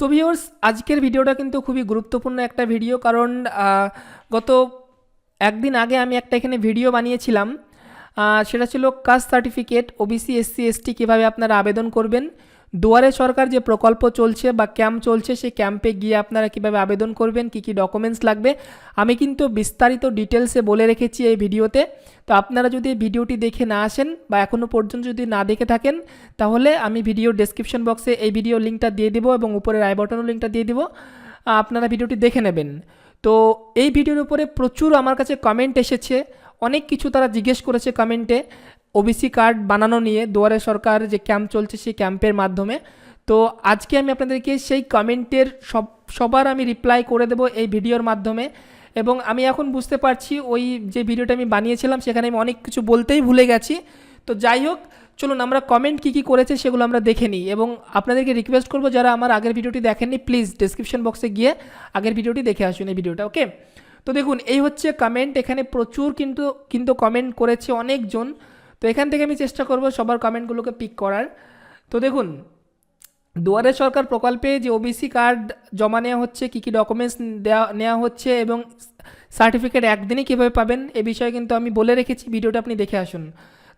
তো ভিউর্স আজকের ভিডিওটা কিন্তু খুবই গুরুত্বপূর্ণ একটা ভিডিও কারণ গত একদিন আগে আমি একটা এখানে ভিডিও বানিয়েছিলাম। সেটা ছিল caste certificate OBC SC ST কীভাবে আপনারা আবেদন করবেন। দুয়ারে সরকার যে প্রকল্প চলছে বা ক্যাম্প চলছে, সেই ক্যাম্পে গিয়ে আপনারা কীভাবে আবেদন করবেন, কি কি ডকুমেন্টস লাগবে, আমি কিন্তু বিস্তারিত ডিটেলসে বলে রেখেছি এই ভিডিওতে। তো আপনারা যদি ভিডিওটি দেখে না আসেন বা এখনও পর্যন্ত যদি না দেখে থাকেন, তাহলে আমি ভিডিও ডেসক্রিপশন বক্সে এই ভিডিও লিঙ্কটা দিয়ে দিব এবং উপরের আই বটনও লিঙ্কটা দিয়ে দিব আপনারা ভিডিওটি দেখে নেবেন। তো এই ভিডিওর উপরে প্রচুর আমার কাছে কমেন্ট এসেছে, অনেক কিছু তারা জিজ্ঞেস করেছে কমেন্টে ওবিসি কার্ড বানানো নিয়ে দুয়ারে সরকার যে ক্যাম্প চলছে সেই ক্যাম্পের মাধ্যমে। তো আজকে আমি আপনাদেরকে সেই কমেন্টের সব, সবার আমি রিপ্লাই করে দেবো এই ভিডিওর মাধ্যমে। এবং আমি এখন বুঝতে পারছি ওই যে ভিডিওটা আমি বানিয়েছিলাম, সেখানে আমি অনেক কিছু বলতেই ভুলে গেছি। তো যাই হোক, চলুন আমরা কমেন্ট কী কী করেছে সেগুলো আমরা দেখে নিই। এবং আপনাদেরকে রিকোয়েস্ট করব যারা আমার আগের ভিডিওটি দেখেননি প্লিজ ডেসক্রিপশন বক্সে গিয়ে আগের ভিডিওটি দেখে আসুন এই ভিডিওটা ওকে তো দেখুন, এই হচ্ছে কমেন্ট এখানে প্রচুর কিন্তু কিন্তু কমেন্ট করেছে অনেকজন। তো এখান থেকে আমি চেষ্টা করব সবার কমেন্টগুলোকে পিক করার। তো দেখুন, দুয়ারে সরকার প্রকল্পে যে ওবিসি কার্ড জমা নেওয়া হচ্ছে, কী কী ডকুমেন্টস দেওয়া নেওয়া হচ্ছে এবং সার্টিফিকেট একদিনে কীভাবে পাবেন, এ বিষয়ে কিন্তু আমি বলে রেখেছি, ভিডিওটা আপনি দেখে আসুন।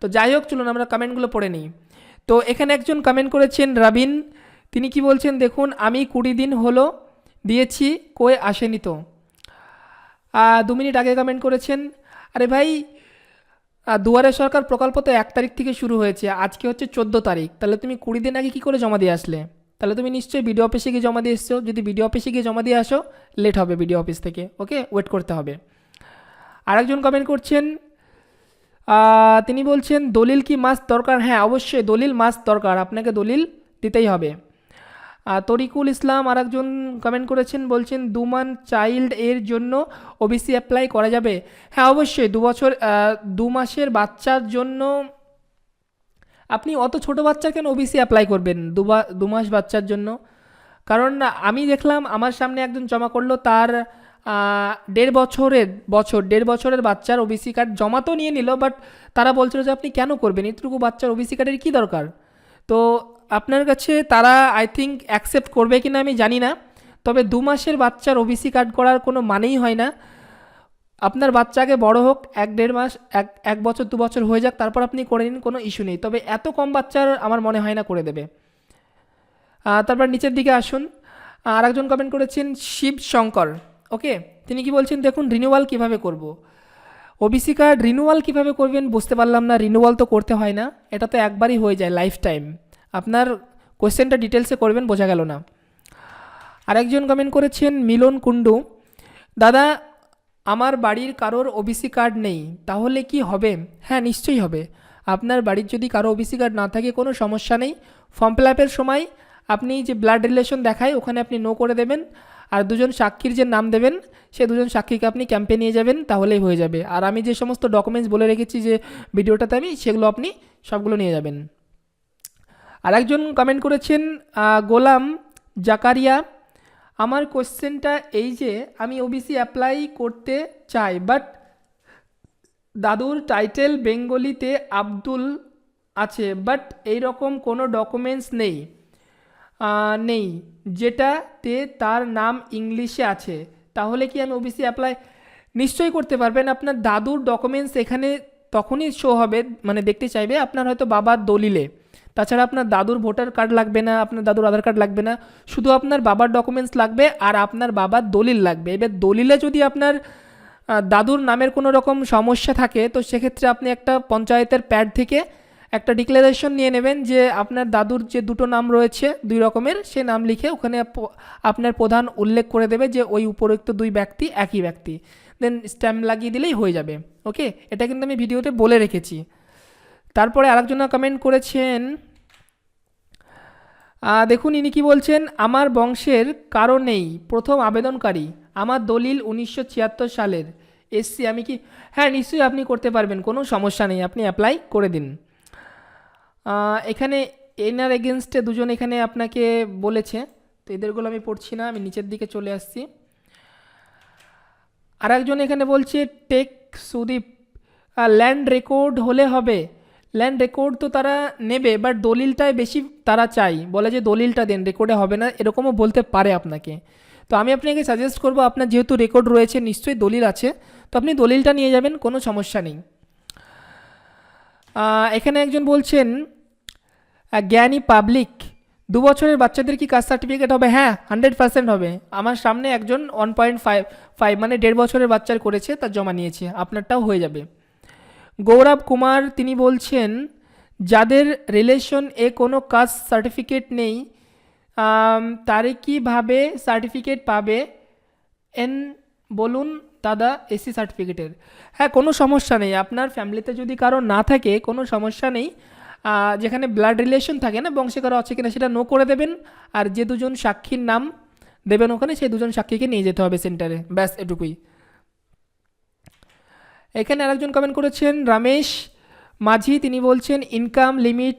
তো যাই হোক, চলুন আমরা কমেন্টগুলো পড়ে নিই। তো এখানে একজন কমেন্ট করেছেন, রাবিন। তিনি কি বলছেন, দেখুন, আমি কুড়ি দিন হলো দিয়েছি, কই আসেনি তো? দু মিনিট আগে কমেন্ট করেছেন, আরে ভাই দুয়ারে সরকার প্রকল্প তো এক তারিখ থেকে শুরু হয়েছে, আজকে হচ্ছে চোদ্দ তারিখ। তাহলে তুমি কুড়ি দিন আগে কী করে জমা দিয়ে আসলে? তাহলে তুমি নিশ্চয়ই বিডিও অফিসে গিয়ে জমা দিয়ে এসছো। যদি বিডিও অফিসে গিয়ে জমা দিয়ে আসো, লেট হবে বিডিও অফিস থেকে, ওকে? ওয়েট করতে হবে। আরেকজন কমেন্ট করছেন তিনি বলছেন, দলিল কি মাস দরকার? হ্যাঁ অবশ্যই দলিল মাস দরকার, আপনাকে দলিল দিতেই হবে। তরিকুল ইসলাম আর একজন কমেন্ট করেছেন, বলছেন, দুমান চাইল্ড এর জন্য ওবিসি অ্যাপ্লাই করা যাবে? হ্যাঁ অবশ্যই, দু বছর দু মাসের বাচ্চার জন্য আপনি অত ছোট বাচ্চা কেন ওবিসি অ্যাপ্লাই করবেন দু বা- দু মাস বাচ্চার জন্য? কারণ আমি দেখলাম আমার সামনে একজন জমা করল, তার দেড় বছরের বছর, দেড় বছরের বাচ্চার ওবিসি কার্ড জমা তো নিয়ে নিল বাট তারা বলছিল যে আপনি কেন করবেন? এতটুকু বাচ্চার ওবিসি কার্ডের কী দরকার? তো আপনার কাছে তারা আই থিঙ্ক অ্যাকসেপ্ট করবে কি না আমি জানি না, তবে দু মাসের বাচ্চার ওবিসি কার্ড করার কোনো মানেই হয় না। আপনার বাচ্চাকে বড় হোক, এক দেড় মাস, এক এক বছর, দু বছর হয়ে যাক, তারপর আপনি করে নিন, কোনো ইস্যু নেই। তবে এত কম বাচ্চার আমার মনে হয় না করে দেবে। তারপর নিচের দিকে আসুন। আর একজন কমেন্ট করেছেন, শিব শঙ্কর। ওকে, তিনি কি বলছেন, দেখুন রিনিউয়াল কীভাবে করব। ওবিসি কার্ড রিনিউয়াল কীভাবে করবেন বুঝতে পারলাম না রিনিউয়াল তো করতে হয় না, এটা তো একবারই হয়ে যায় লাইফ টাইম আপনার কোয়েশ্চেনটা ডিটেলসে করবেন, বোঝা গেল না। আরেকজন কমেন্ট করেছেন, মিলন কুণ্ডু, দাদা, আমার বাড়ির কারোর ওবিসি কার্ড নেই, তাহলে কি হবে? হ্যাঁ নিশ্চয়ই হবে। আপনার বাড়ির যদি কারও ওবিসি কার্ড না থাকে, কোনো সমস্যা নেই। ফর্ম ফিল আপের সময় আপনি যে ব্লাড রিলেশন দেখায়, ওখানে আপনি নো করে দেবেন। আর দুজন সাক্ষীর যে নাম দেবেন, সে দুজন সাক্ষীকে আপনি ক্যাম্পে নিয়ে যাবেন, তাহলেই হয়ে যাবে। আর আমি যে সমস্ত ডকুমেন্টস বলে রেখেছি যে ভিডিওটাতে আমি, সেগুলো আপনি সবগুলো নিয়ে যাবেন। আর একজন কমেন্ট করেছেন গোলাম জাকারিয়া, আমার কোশ্চেনটা এই যে, আমি ওবিসি অ্যাপ্লাই করতে চাই বাট দাদুর টাইটেল বেঙ্গলিতে আব্দুল আছে বাট এই রকম কোনো ডকুমেন্টস নেই নেই, যেটাতে তার নাম ইংলিশে আছে। তাহলে কি আমি ওবিসি অ্যাপ্লাই নিশ্চয়ই করতে পারবেন? আপনার দাদুর ডকুমেন্টস এখানে তখনই শো হবে মানে দেখতে চাইবে, আপনার হয়তো বাবার দলিলে। তাছাড়া আপনার দাদুর ভোটার কার্ড লাগবে না, আপনার দাদুর আধার কার্ড লাগবে না, শুধু আপনার বাবার ডকুমেন্টস লাগবে আর আপনার বাবার দলিল লাগবে। এবার দলিলে যদি আপনার দাদুর নামের কোনো রকম সমস্যা থাকে, তো সেক্ষেত্রে আপনি একটা পঞ্চায়েতের প্যাড থেকে একটা ডিক্লারেশন নিয়ে নেবেন যে আপনার দাদুর যে দুটো নাম রয়েছে, দুই রকমের, সে নাম লিখে ওখানে আপনার প্রধান উল্লেখ করে দেবে যে ওই উপরোক্ত দুই ব্যক্তি একই ব্যক্তি। দেন স্ট্যাম্প লাগিয়ে দিলেই হয়ে যাবে। ওকে এটা কিন্তু আমি ভিডিওতে বলে রেখেছি। তারপরে আরেকজনা কমেন্ট করেছেন দেখুন, ইনি কি বলছেন? আমার বংশের কারও নেই, প্রথম আবেদনকারী। আমার দলিল উনিশশো ছিয়াত্তর সালের। এসসি আমি কি হ্যাঁ নিশ্চয়ই আপনি করতে পারবেন, কোনো সমস্যা নেই, আপনি অ্যাপ্লাই করে দিন। এখানে এনার এগেনস্টে দুজন এখানে আপনাকে বলেছে, তো এদেরগুলো আমি পড়ছি না, আমি নিচের দিকে চলে আসছি। আর একজন এখানে বলছে, টেক সুদীপ ল্যান্ড রেকর্ড হলে হবে। ল্যান্ড রেকর্ড তো তারা নেবে বাট দলিলটাই বেশি তারা চাই। বলে যে দলিলটা দেন রেকর্ডে হবে না, এরকমও বলতে পারে আপনাকে। তো আমি আপনাকে সাজেস্ট করব, আপনার যেহেতু রেকর্ড রয়েছে, নিশ্চয়ই দলিল আছে। তো আপনি দলিলটা নিয়ে যাবেন, কোনো সমস্যা নেই। এখানে একজন বলছেন জ্ঞানী পাবলিক দু বছরের বাচ্চাদের কি কাস্ট সার্টিফিকেট হবে? হ্যাঁ হান্ড্রেড পার্সেন্ট হবে। আমার সামনে একজন ওয়ান পয়েন্ট ফাইভ ফাইভ মানে দেড় বছরের বাচ্চার করেছে, তার জমা নিয়েছে। আপনারটাও হয়ে যাবে। গৌরব কুমার তিনি বলছেন, যাদের রিলেশন এ কোনো কাস্ট সার্টিফিকেট নেই তারে কীভাবে সার্টিফিকেট পাবে? এন, বলুন দাদা, এসি সার্টিফিকেটের হ্যাঁ কোনো সমস্যা নেই। আপনার ফ্যামিলিতে যদি কারও না থাকে, কোনো সমস্যা নেই। যেখানে ব্লাড রিলেশন থাকে না বংশে কারও আছে কিনা সেটা নো করে দেবেন। আর যে দুজন সাক্ষীর নাম দেবেন ওখানে, সেই দুজন সাক্ষীকে নিয়ে যেতে হবে সেন্টারে ব্যাস, এটুকুই। এখানে আরেকজন কমেন্ট করেছেন, রমেশ, মাঝি, তিনি বলছেন ইনকাম লিমিট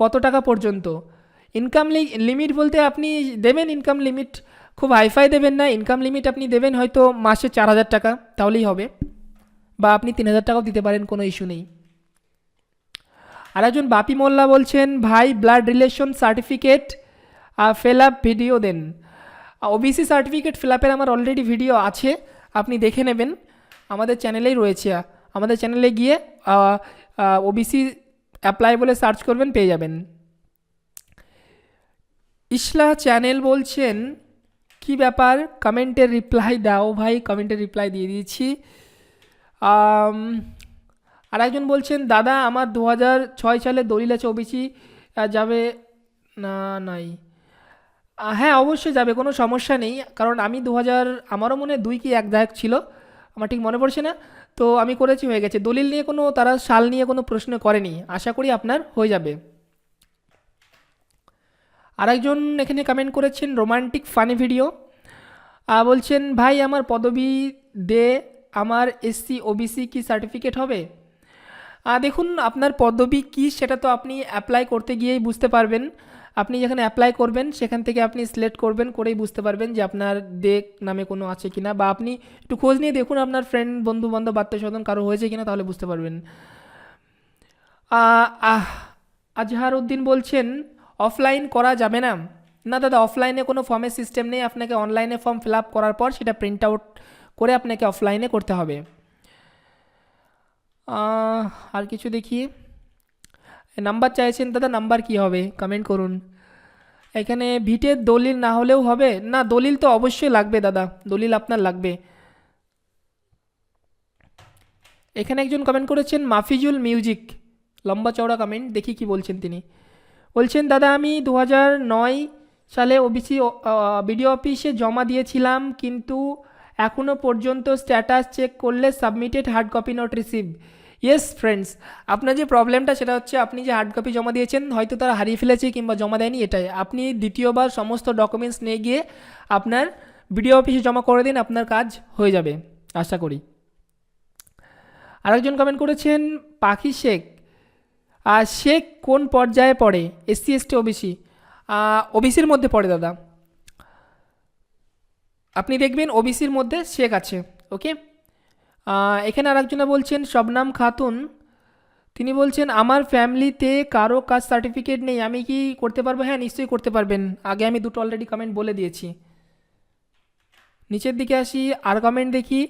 কত টাকা পর্যন্ত? ইনকাম লিমিট বলতে আপনি দেবেন ইনকাম লিমিট খুব হাইফাই দেবেন না ইনকাম লিমিট আপনি দেবেন হয়তো মাসে চার হাজার টাকা, তাহলেই হবে। বা আপনি তিন হাজার টাকাও দিতে পারেন, কোনো ইস্যু নেই। আর একজন বাপি মোল্লা বলছেন, ভাই blood relation certificate fill up video দেন। ওবিসি সার্টিফিকেট ফিল আপের আমার অলরেডি ভিডিও আছে, আপনি দেখে নেবেন। আমাদের চ্যানেলেই রয়েছে। আমাদের চ্যানেলে গিয়ে ওবিসি অ্যাপ্লাই বলে সার্চ করবেন, পেয়ে যাবেন। ইসলা চ্যানেল বলছেন, কি ব্যাপার? কমেন্টের রিপ্লাই দাও ভাই কমেন্টের রিপ্লাই দিয়ে দিয়েছি। আর একজন বলছেন, দাদা, আমার দু হাজার ছয় সালে দলিল আছে ওবিসি যাবে? না, নাই। হ্যাঁ অবশ্যই যাবে, কোনো সমস্যা নেই। কারণ আমি দু হাজার আমারও মনে দুই কি এক দায়ক ছিল। আমার ঠিক মনে পড়ছে না। তো আমি করেছি, হয়ে গেছে। দলিল নিয়ে কোনো, তারা সাল নিয়ে কোনো প্রশ্ন করেনি। আশা করি আপনার হয়ে যাবে। আরেকজন এখানে কমেন্ট করেছেন রোমান্টিক ফানি ভিডিও বলছেন, ভাই, আমার পদবি দে, আমার এসসি ওবিসি কি সার্টিফিকেট হবে? দেখুন, আপনার পদবি কি সেটা তো আপনি অ্যাপ্লাই করতে গিয়েই বুঝতে পারবেন। আপনি যেখানে অ্যাপ্লাই করবেন, সেখান থেকে আপনি সিলেক্ট করবেন, করেই বুঝতে পারবেন যে আপনার দেক নামে কোনো আছে কিনা বা আপনি একটু খোঁজ নিয়ে দেখুন আপনার ফ্রেন্ড বন্ধু বান্ধব আত্মীয় স্বজন কারও হয়েছে কিনা, তাহলে বুঝতে পারবেন। আজহার উদ্দিন বলছেন অফলাইন করা যাবে না। না দাদা অফলাইনে কোনো ফর্মের সিস্টেম নেই। আপনাকে অনলাইনে ফর্ম ফিল করার পর সেটা প্রিন্ট আউট করে আপনাকে অফলাইনে করতে হবে। আর কিছু দেখি। নাম্বার চাইছেন, দাদা নাম্বার কি হবে? কমেন্ট করুন। এখানে ভিটের দলিল না হলেও হবে। না, দলিল তো অবশ্যই লাগবে, দাদা। দলিল আপনার লাগবে। এখানে একজন কমেন্ট করেছেন, মাফিজুল মিউজিক। লম্বা চওড়া কমেন্ট দেখি কি বলছেন তিনি। বলছেন, দাদা, আমি দু নয় সালে ওবিসি বিডিও অফিসে জমা দিয়েছিলাম, কিন্তু এখনও পর্যন্ত স্ট্যাটাস চেক করলে submitted hard copy not receive yes friends আপনার যে প্রবলেমটা সেটা হচ্ছে আপনি যে হার্ড কপি জমা দিয়েছেন, হয়তো তারা হারিয়ে ফেলেছে কিংবা জমা দেয়নি, এটাই। আপনি দ্বিতীয়বার সমস্ত ডকুমেন্টস নিয়ে গিয়ে আপনার বিডিও অফিসে জমা করে দিন, আপনার কাজ হয়ে যাবে, আশা করি। আরেকজন কমেন্ট করেছেন, পাখি শেখ। আর শেখ কোন পর্যায়ে পড়ে? এসসি এসটি ওবিসি ওবিসির মধ্যে পড়ে, দাদা। আপনি দেখবেন ওবিসির মধ্যে শেখ আছে ওকে এখানে আরেকজনা বলছেন শবনাম খাতুন। তিনি বলছেন, আমার ফ্যামিলিতে কারও কাজ সার্টিফিকেট নেই, আমি কি করতে পারব? হ্যাঁ নিশ্চয়ই করতে পারবেন। আগে আমি দুটো অলরেডি কমেন্ট বলে দিয়েছি। নিচের দিকে আসি, আর কমেন্ট দেখি।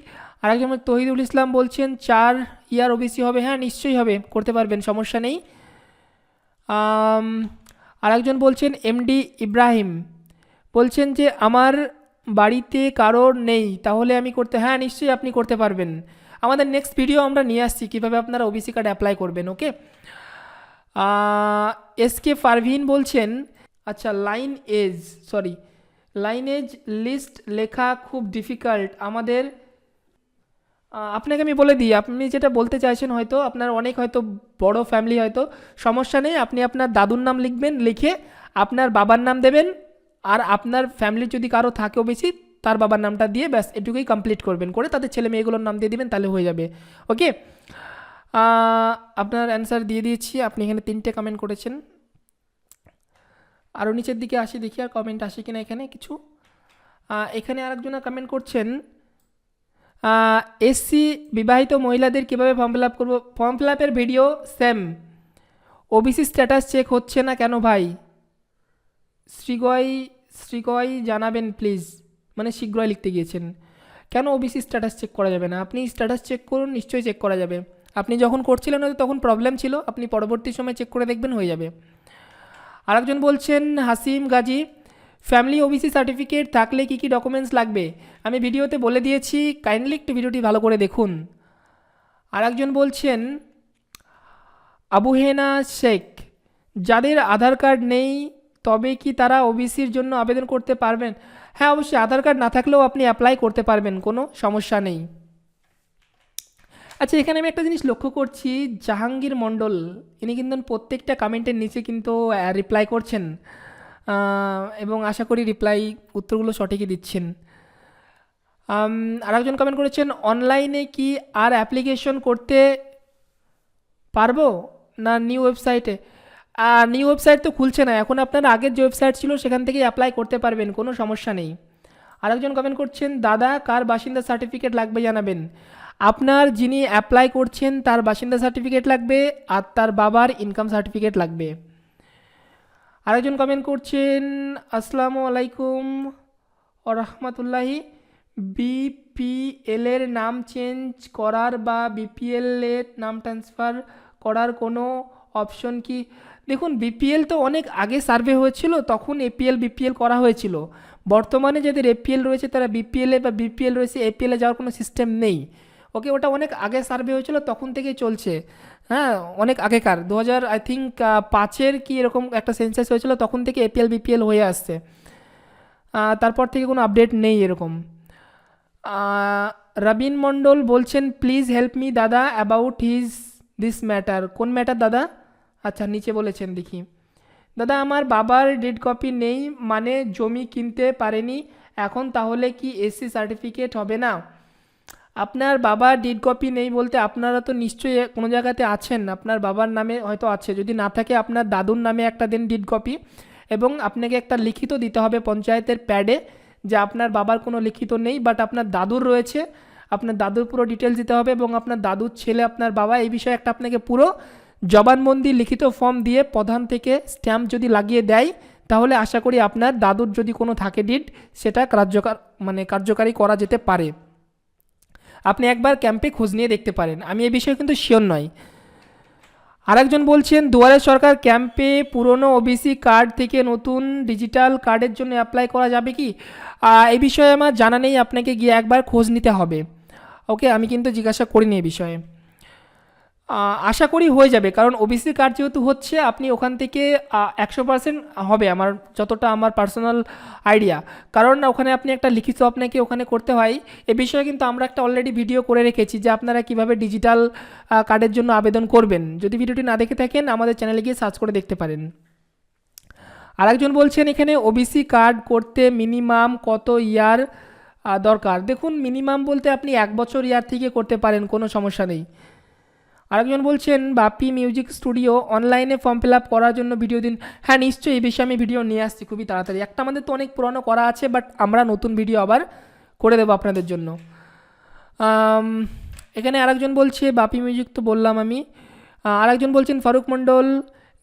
আর একজন তহিদুল ইসলাম বলছেন, চার ইয়ার ওবিসি হবে। হ্যাঁ নিশ্চয়ই হবে, করতে পারবেন, সমস্যা নেই। আর একজন বলছেন এমডি ইব্রাহিম। বলছেন যে, আমার বাড়িতে কারোর নেই, তাহলে আমি করতে হ্যাঁ নিশ্চয়ই আপনি করতে পারবেন। আমাদের নেক্সট ভিডিও আমরা নিয়ে আসছি, কীভাবে আপনারা ওবিসি কার্ড অ্যাপ্লাই করবেন ওকে এস কে পারভিন বলছেন আচ্ছা line age sorry lineage list লেখা খুব ডিফিকাল্ট আমাদের আপনাকে আমি বলে দিই, আপনি যেটা বলতে চাইছেন হয়তো, আপনার অনেক হয়তো বড় ফ্যামিলি হয়তো, সমস্যা নেই, আপনি আপনার দাদুর নাম লিখবেন, লিখে আপনার বাবার নাম দেবেন আর আপনার ফ্যামিলির যদি কারও থাকেও বেশি, তার বাবার নামটা দিয়ে ব্যাস এটুকুই কমপ্লিট করবেন করে তাদের ছেলে মেয়েগুলোর নাম দিয়ে দিবেন, তাহলে হয়ে যাবে। ওকে আপনার অ্যান্সার দিয়ে দিয়েছি, আপনি এখানে তিনটে কমেন্ট করেছেন। আরও নিচের দিকে আসি, দেখি আর কমেন্ট আসে কিনা এখানে কিছু। এখানে আরেকজনা কমেন্ট করছেন এসসি বিবাহিত মহিলাদের কীভাবে ফর্ম ফিল আপ করব? ফর্ম ফিল আপের video same OBC status check হচ্ছে না কেন ভাই? শ্রীগয় শ্রীগয় জানাবেন প্লিজ মানে শীঘ্রই লিখতে গিয়েছেন। কেন ওবিসি স্ট্যাটাস চেক করা যাবে না? আপনি স্ট্যাটাস চেক করুন, নিশ্চয়ই চেক করা যাবে। আপনি যখন করছিলেন, হয়তো তখন প্রবলেম ছিল। আপনি পরবর্তী সময় চেক করে দেখবেন, হয়ে যাবে। আরেকজন বলছেন, Hasim Gazi family OBC certificate থাকলে কী কী ডকুমেন্টস লাগবে? আমি ভিডিওতে বলে দিয়েছি কাইন্ডলি একটু ভিডিওটি ভালো করে দেখুন। আরেকজন বলছেন, আবুহেনা শেখ, যাদের আধার কার্ড নেই তবে কি তারা ওবিসির জন্য আবেদন করতে পারবেন? হ্যাঁ অবশ্যই আধার কার্ড না থাকলেও আপনি অ্যাপ্লাই করতে পারবেন, কোনো সমস্যা নেই। আচ্ছা এখানে আমি একটা জিনিস লক্ষ্য করছি, জাহাঙ্গীর মণ্ডল, ইনি কিন্তু প্রত্যেকটা কমেন্টের নিচে কিন্তু রিপ্লাই করছেন। এবং আশা করি রিপ্লাই উত্তরগুলো সঠিকই দিচ্ছেন। আর একজন কমেন্ট করেছেন অনলাইনে কি আর অ্যাপ্লিকেশন করতে পারব? না নিউ ওয়েবসাইটে আর নিউ ওয়েবসাইট তো খুলছে না। এখন আপনার আগের যে ওয়েবসাইট ছিল, সেখান থেকেই অ্যাপ্লাই করতে পারবেন, কোনো সমস্যা নেই। আরেকজন কমেন্ট করছেন, দাদা, কার বাসিন্দা সার্টিফিকেট লাগবে জানাবেন? আপনার যিনি অ্যাপ্লাই করছেন, তার বাসিন্দা সার্টিফিকেট লাগবে আর তার বাবার ইনকাম সার্টিফিকেট লাগবে। আরেকজন কমেন্ট করছেন, আসসালামু আলাইকুম ও রহমতুল্লাহি। বিপিএল এর নাম চেঞ্জ করার বা বিপিএল এর নাম ট্রান্সফার করার কোনো অপশন কি? দেখুন বিপিএল তো অনেক আগে সার্ভে হয়েছিল, তখন এপিএল বিপিএল করা হয়েছিল। বর্তমানে যাদের এপিএল রয়েছে, তারা বিপিএল বা বিপিএল রয়েছে এপিএলে যাওয়ার কোনো সিস্টেম নেই। ওকে ওটা অনেক আগে সার্ভে হয়েছিল, তখন থেকেই চলছে। হ্যাঁ অনেক আগেকার। দু হাজার আই থিঙ্ক পাঁচের কি এরকম একটা সেন্সাস হয়েছিল, তখন থেকে এপিএল বিপিএল হয়ে আসছে। তারপর থেকে কোনো আপডেট নেই এরকম। রবিন মণ্ডল বলছেন প্লিজ হেল্প মি দাদা অ্যাবাউট হিজ দিস ম্যাটার কোন ম্যাটার দাদা? আচ্ছা নিচে বলেছেন দেখি। দাদা, আমার বাবার ডেড কপি নেই মানে জমি কিনতে পারেনি, এখন তাহলে কি এসসি সার্টিফিকেট হবে না? আপনার বাবার ডিড কপি নেই বলতে আপনারা তো নিশ্চয়ই কোনো জায়গাতে আছেন। আপনার বাবার নামে হয়তো আছে। যদি না থাকে, আপনার দাদুর নামে একটা দেন ডেড কপি, এবং আপনাকে একটা লিখিত দিতে হবে পঞ্চায়েতের প্যাডে, যে আপনার বাবার কোনো লিখিত নেই, বাট আপনার দাদুর রয়েছে। আপনার দাদুর পুরো ডিটেলস দিতে হবে, এবং আপনার দাদুর ছেলে, আপনার বাবা, এই বিষয়ে একটা আপনাকে পুরো জবানবন্দি লিখিত ফর্ম দিয়ে প্রধান থেকে স্ট্যাম্প যদি লাগিয়ে দেয়, তাহলে আশা করি আপনার দাদুর যদি কোনো থাকে ডিট সেটা কার্যকর মানে কার্যকারী করা যেতে পারে। আপনি একবার ক্যাম্পে খোঁজ নিয়ে দেখতে পারেন। আমি এই বিষয়ে কিন্তু শিওর নয় আরেকজন বলছেন, দুয়ারে সরকার ক্যাম্পে পুরনো ওবিসি কার্ড থেকে নতুন ডিজিটাল কার্ডের জন্য অ্যাপ্লাই করা যাবে কি? এই বিষয়ে আমার জানা নেই, আপনাকে গিয়ে একবার খোঁজ নিতে হবে। ওকে, আমি কিন্তু জিজ্ঞাসা করিনি এই বিষয়ে। আশা করি হয়ে যাবে। কারণ ওবিসি কার্ড যেহেতু হচ্ছে, আপনি ওখান থেকে একশো পার্সেন্ট হবে আমার, যতটা আমার পার্সোনাল আইডিয়া কারণ ওখানে আপনি একটা লিখিত আপনাকে ওখানে করতে হয়। এ বিষয়ে কিন্তু আমরা একটা অলরেডি ভিডিও করে রেখেছি যে আপনারা কীভাবে ডিজিটাল কার্ডের জন্য আবেদন করবেন। যদি ভিডিওটি না দেখে থাকেন, আমাদের চ্যানেলে গিয়ে সার্চ করে দেখতে পারেন। আরেকজন বলছেন, এখানে ওবিসি কার্ড করতে মিনিমাম কত ইয়ার দরকার? দেখুন মিনিমাম বলতে আপনি এক বছর ইয়ার থেকে করতে পারেন, কোনো সমস্যা নেই। আরেকজন বলছেন, বাপি মিউজিক স্টুডিও অনলাইনে ফর্ম ফিল আপ করার জন্য ভিডিও দিন। হ্যাঁ নিশ্চয়ই এই বিষয়ে আমি ভিডিও নিয়ে আসছি খুবই তাড়াতাড়ি। একটা আমাদের তো অনেক পুরনো করা আছে বাট আমরা নতুন ভিডিও আবার করে দেবো আপনাদের জন্য। এখানে আরেকজন বলছে, বাপি মিউজিক তো বললাম আমি। আরেকজন বলছেন, ফারুক মণ্ডল,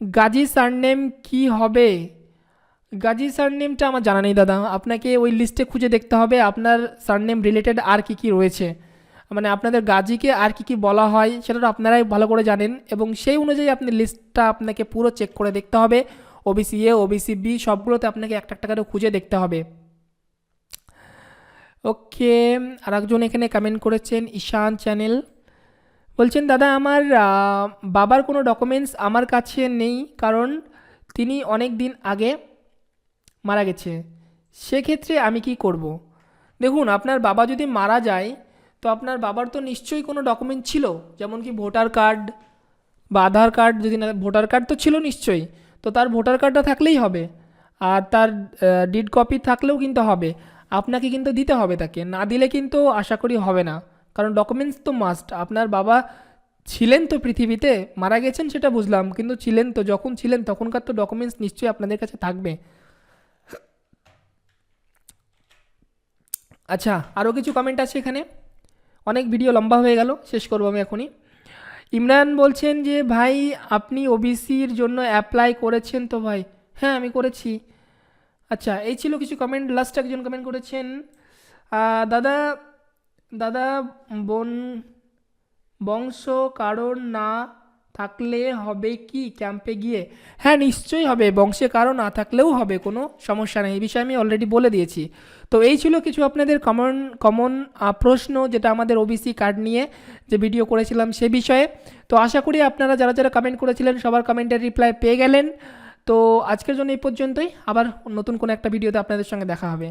গাজী সারনেম কি হবে? গাজী সারনেমটা আমার জানা নেই দাদা। আপনাকে ওই লিস্টে খুঁজে দেখতে হবে, আপনার সারনেম রিলেটেড আর কি কি রয়েছে। মানে আপনাদের গাজীকে আর কি কি বলা হয় সেটা তো আপনারাই ভালো করে জানেন এবং সেই অনুযায়ী আপনি লিস্টটা আপনাকে পুরো চেক করে দেখতে হবে। ওবিসি এ ওবিসি বি সবগুলোতে আপনাকে একটা একটা করে খুঁজে দেখতে হবে। ওকে আর একজন এখানে কমেন্ট করেছেন, ঈশান চ্যানেল বলছেন, দাদা, আমার বাবার কোনো ডকুমেন্টস আমার কাছে নেই কারণ তিনি অনেক দিন আগে মারা গেছে। সেক্ষেত্রে আমি কি করব। দেখুন, আপনার বাবা যদি মারা যায় তো আপনার বাবার তো নিশ্চয়ই কোনো ডকুমেন্ট ছিল? যেমন কি ভোটার কার্ড বা আধার কার্ড যদি না ভোটার কার্ড তো ছিল নিশ্চয়ই, তো তার ভোটার কার্ডটা থাকলেই হবে। আর তার ডিড কপি থাকলেও কিন্তু হবে। আপনাকে কিন্তু দিতে হবে তাকে, না দিলে কিন্তু আশা করি হবে না। কারণ ডকুমেন্টস তো মাস্ট আপনার বাবা ছিলেন তো পৃথিবীতে, মারা গেছেন সেটা বুঝলাম, কিন্তু ছিলেন তো, যখন ছিলেন তখনকার তো ডকুমেন্টস নিশ্চয়ই আপনাদের কাছে থাকবে। আচ্ছা আরও কিছু কমেন্ট আছে এখানে? অনেক ভিডিও লম্বা হয়ে গেল, শেষ করব আমি এখনই। ইমরান বলছেন যে, ভাই, আপনি ওবিসির জন্য অ্যাপ্লাই করেছেন তো ভাই? হ্যাঁ আমি করেছি। আচ্ছা এই ছিল কিছু কমেন্ট লাস্ট একজন কমেন্ট করেছেন। দাদা দাদা, বন, বংশ কারণ না থাকলে হবে কি ক্যাম্পে গিয়ে? হ্যাঁ নিশ্চয়ই হবে, বংশে কারও না থাকলেও হবে, কোনো সমস্যা নেই, এই বিষয়ে আমি অলরেডি বলে দিয়েছি। তো এই ছিল কিছু আপনাদের কমন কমন প্রশ্ন যেটা আমাদের ওবিসি কার্ড নিয়ে যে ভিডিও করেছিলাম সে বিষয়ে। তো আশা করি আপনারা যারা যারা কমেন্ট করেছিলেন, সবার কমেন্টের রিপ্লাই পেয়ে গেলেন। তো আজকের জন্য এই পর্যন্তই, আবার নতুন কোনো একটা ভিডিওতে আপনাদের সঙ্গে দেখা হবে।